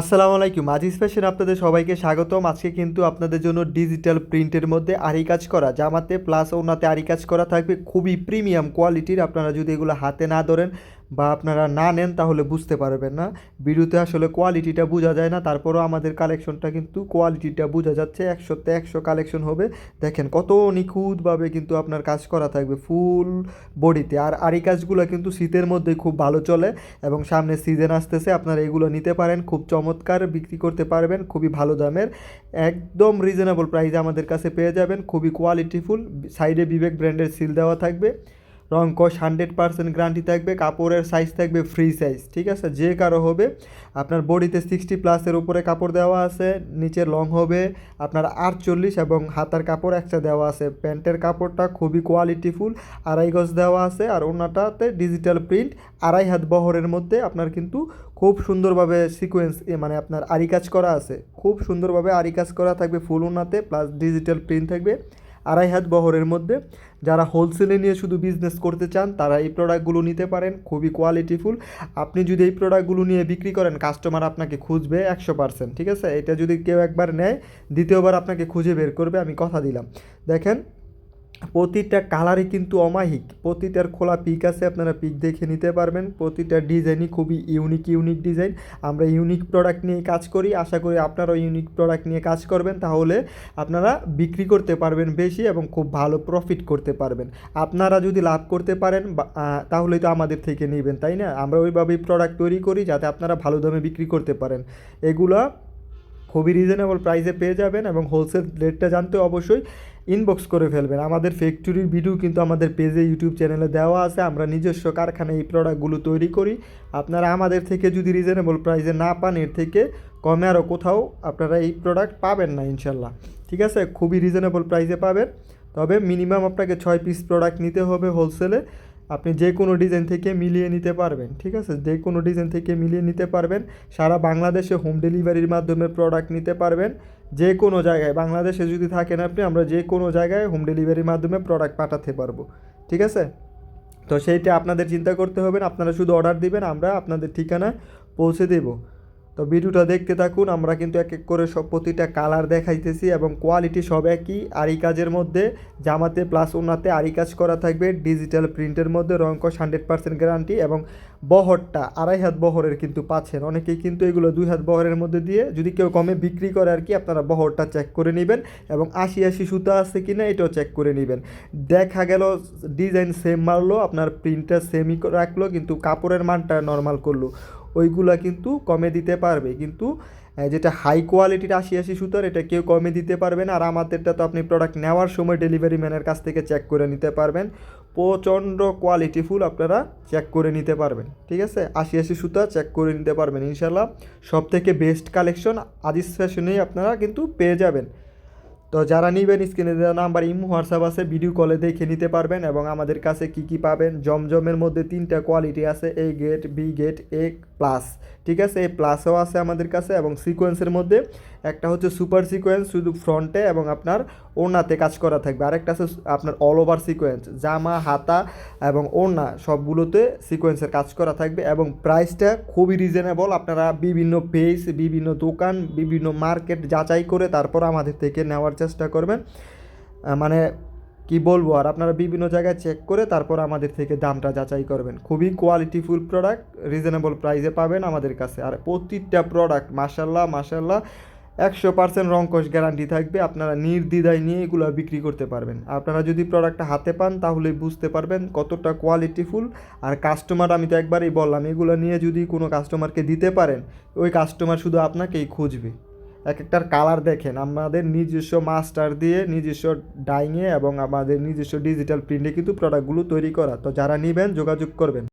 আসসালামু আলাইকুম, আজিজ ফ্যাশন আপনাদের সবাইকে স্বাগতম। আজকে কিন্তু আপনাদের জন্য ডিজিটাল প্রিন্টের মধ্যে আরি কাজ করা, জামাতে প্লাস ওনাতে আরি কাজ করা থাকবে। খুবই প্রিমিয়াম কোয়ালিটির আপনারা যদি এগুলো হাতে না ধরেন বা আপনারা না নেন তাহলে বুঝতে পারবেন না। ভিডিওতে আসলে কোয়ালিটিটা বোঝা যায় না, তারপরও আমাদের কালেকশনটা কিন্তু কোয়ালিটিটা বোঝা যাচ্ছে। একশোতে একশো কালেকশন হবে। দেখেন কত নিখুঁতভাবে কিন্তু আপনার কাজ করা থাকবে ফুল বডিতে আর আরি কাজগুলো কিন্তু শীতের মধ্যে খুব ভালো চলে এবং সামনে সিজন আসতেছে, আপনারা এগুলো নিতে পারেন। খুব চমৎকার, বিক্রি করতে পারবেন, খুবই ভালো দামের। একদম রিজনেবল প্রাইসে আমাদের কাছে পেয়ে যাবেন। খুবই কোয়ালিটিফুল সাইডে বিবেক ব্র্যান্ডের সিল দেওয়া থাকবে। রং কস হান্ড্রেড পার্সেন্ট গ্যারান্টি থাকবে, কাপড়ের সাইজ থাকবে ফ্রি সাইজ ঠিক আছে? যে কারও হবে, আপনার বডিতে সিক্সটি প্লাসের উপরে কাপড় দেওয়া আছে নিচে লং হবে, আপনার আটচল্লিশ এবং হাতার কাপড় একটা দেওয়া আছে। প্যান্টের কাপড়টা খুবই কোয়ালিটিফুল আড়াই গজ দেওয়া আছে আর ওনাটাতে ডিজিটাল প্রিন্ট আড়াই হাত বহরের মধ্যে আপনার কিন্তু খুব সুন্দরভাবে সিকোয়েন্স মানে আপনার আরি কাজ করা আছে। খুব সুন্দরভাবে আরি কাজ করা থাকবে ফুল ওনাতে প্লাস ডিজিটাল প্রিন্ট থাকবে। আড়াই হাত বহরের মধ্যে। যারা হোলসেলে নিয়ে শুধু বিজনেস করতে চান, তারা এই প্রোডাক্টগুলো নিতে পারেন, খুবই কোয়ালিটিফুল আপনি যদি এই প্রোডাক্টগুলো নিয়ে বিক্রি করেন কাস্টমার আপনাকে খুঁজবে একশো পার্সেন্ট ঠিক আছে? এটা যদি কেউ একবার নেয়, দ্বিতীয়বার আপনাকে খুঁজে বের করবে, আমি কথা দিলাম। দেখেন প্রতিটা কালারই কিন্তু অমাহিক প্রতিটার খোলা পিক আছে আপনারা পিক দেখে নিতে পারবেন। প্রতিটা ডিজাইনই খুবই ইউনিক ইউনিক ডিজাইন আমরা ইউনিক প্রোডাক্ট নিয়ে কাজ করি। আশা করি আপনারাও ইউনিক প্রোডাক্ট নিয়ে কাজ করবেন। তাহলে আপনারা বিক্রি করতে পারবেন বেশি এবং খুব ভালো প্রফিট করতে পারবেন। আপনারা যদি লাভ করতে পারেন আহ, তো আমাদের থেকে নেবেন তাই না? আমরা ওইভাবেই প্রোডাক্ট তৈরি করি যাতে আপনারা ভালো দামে বিক্রি করতে পারেন। এগুলা খুবই রিজনেবল প্রাইসে পেয়ে যাবেন এবং হোলসেল রেটটা জানতে অবশ্যই ইনবক্স করে ফেলবেন। আমাদের ফ্যাক্টরির ভিডিও কিন্তু আমাদের পেজে ইউটিউব চ্যানেলে দেওয়া আছে। আমরা নিজস্ব কারখানায় এই প্রোডাক্টগুলো তৈরি করি। আপনারা আমাদের থেকে যদি রিজনেবল প্রাইসে না পান, এর থেকে কমে আরও কোথাও আপনারা এই প্রোডাক্ট পাবেন না, ইনশাল্লাহ। ঠিক আছে? খুবই রিজনেবল প্রাইসে পাবেন। তবে মিনিমাম আপনাকে ছয় পিস প্রোডাক্ট নিতে হবে হোলসেলে আপনি যে কোনো ডিজাইন থেকে মিলিয়ে নিতে পারবেন, ঠিক আছে? যে কোনো ডিজাইন থেকে মিলিয়ে নিতে পারবেন। সারা বাংলাদেশে হোম ডেলিভারির মাধ্যমে প্রোডাক্ট নিতে পারবেন। যে কোনো জায়গায়, বাংলাদেশে যদি থাকেন আপনি, আমরা যে কোনো জায়গায় হোম ডেলিভারির মাধ্যমে প্রোডাক্ট পাঠাতে পারব, ঠিক আছে? তো সেইটা আপনাদের চিন্তা করতে হবে আপনারা শুধু অর্ডার দিবেন, আমরা আপনাদের ঠিকানা পৌঁছে দেবো। তো ভিডিওটা দেখতে থাকুন, আমরা কিন্তু এক এক করে সব প্রতিটা কালার দেখাইতেছি এবং কোয়ালিটি সব একই। আরি কাজের মধ্যে জামাতে প্লাস ওনাতে আরি কাজ করা থাকবে ডিজিটাল প্রিন্টের মধ্যে রঙ্কশ হান্ড্রেড পার্সেন্ট গ্যারান্টি এবং বহরটা আড়াই হাত বহরের কিন্তু পাচ্ছেন। অনেকেই কিন্তু এগুলো দুই হাত বহরের মধ্যে দিয়ে যদি কেউ কমে বিক্রি করে আর কি, আপনারা বহরটা চেক করে নেবেন এবং আশি আশি সুতা আছে কি না এটাও চেক করে নেবেন। দেখা গেল ডিজাইন সেম মারলো, আপনার প্রিন্টটা সেমই রাখল, কিন্তু কাপড়ের মানটা নর্মাল করল। ওইগুলা কিন্তু কমে দিতে পারবে। কিন্তু যেটা হাই কোয়ালিটির আশি আশি সুতার, এটা কেউ কমে দিতে পারবে না। আর আমাদেরটা তো আপনি প্রোডাক্ট নেওয়ার সময় ডেলিভারি ম্যানের কাছ থেকে চেক করে নিতে পারবেন। প্রচণ্ড কোয়ালিটিফুল আপনারা চেক করে নিতে পারবেন। ঠিক আছে? আশি আশি সুতা চেক করে নিতে পারবেন ইনশাল্লাহ সব থেকে বেস্ট কালেকশন আদিস ফ্যাশনেই আপনারা কিন্তু পেয়ে যাবেন। তো যারা নেবেন, স্ক্রিনে দেওয়া নাম্বার, ইমো, হোয়াটসঅ্যাপ আছে, ভিডিও কলে দেখে নিতে পারবেন এবং আমাদের কাছে কি কি পাবেন। জমজমের মধ্যে তিনটা কোয়ালিটি আছে A grade B grade A plus ঠিক আছে? এই প্লাসও আছে আমাদের কাছে এবং সিকোয়েন্সের মধ্যে একটা হচ্ছে সুপার সিকোয়েন্স শুধু ফ্রন্টে এবং আপনার ওড়নাতে কাজ করা থাকবে। আরেকটা আছে আপনার অল ওভার সিকোয়েন্স জামা, হাতা এবং ওড়না, সবগুলোতে সিকোয়েন্সের কাজ করা থাকবে এবং প্রাইসটা খুবই রিজনেবল আপনারা বিভিন্ন পেজ বিভিন্ন দোকান, বিভিন্ন মার্কেট যাচাই করে তারপর আমাদের থেকে নেওয়ার চেষ্টা করবেন। মানে কি বলব, আর আপনারা বিভিন্ন জায়গায় চেক করে তারপর আমাদের থেকে দামটা যাচাই করবেন। খুবই কোয়ালিটিফুল প্রোডাক্ট রিজনেবল প্রাইসে পাবেন আমাদের কাছে। আর প্রতিটা প্রোডাক্ট মাসাল্লাহ মাসাল্লাহ একশো পার্সেন্ট রঙ্কশ গ্যারান্টি থাকবে। আপনারা নির্দ্বিধায় নিয়ে এগুলো বিক্রি করতে পারবেন। আপনারা যদি প্রোডাক্টটা হাতে পান, তাহলে বুঝতে পারবেন কতটা কোয়ালিটিফুল আর কাস্টমার আমি তো একবারই বললাম, এগুলো নিয়ে যদি কোনো কাস্টমারকে দিতে পারেন, ওই কাস্টমার শুধু আপনাকেই খুঁজবে। এক একটার কালার দেখেন। আমাদের নিজস্ব মাস্টার দিয়ে নিজস্ব ডাইংয়ে এবং আমাদের নিজস্ব ডিজিটাল প্রিন্টে কিন্তু প্রোডাক্টগুলো তৈরি করা। তো যারা নেবেন, যোগাযোগ করবেন।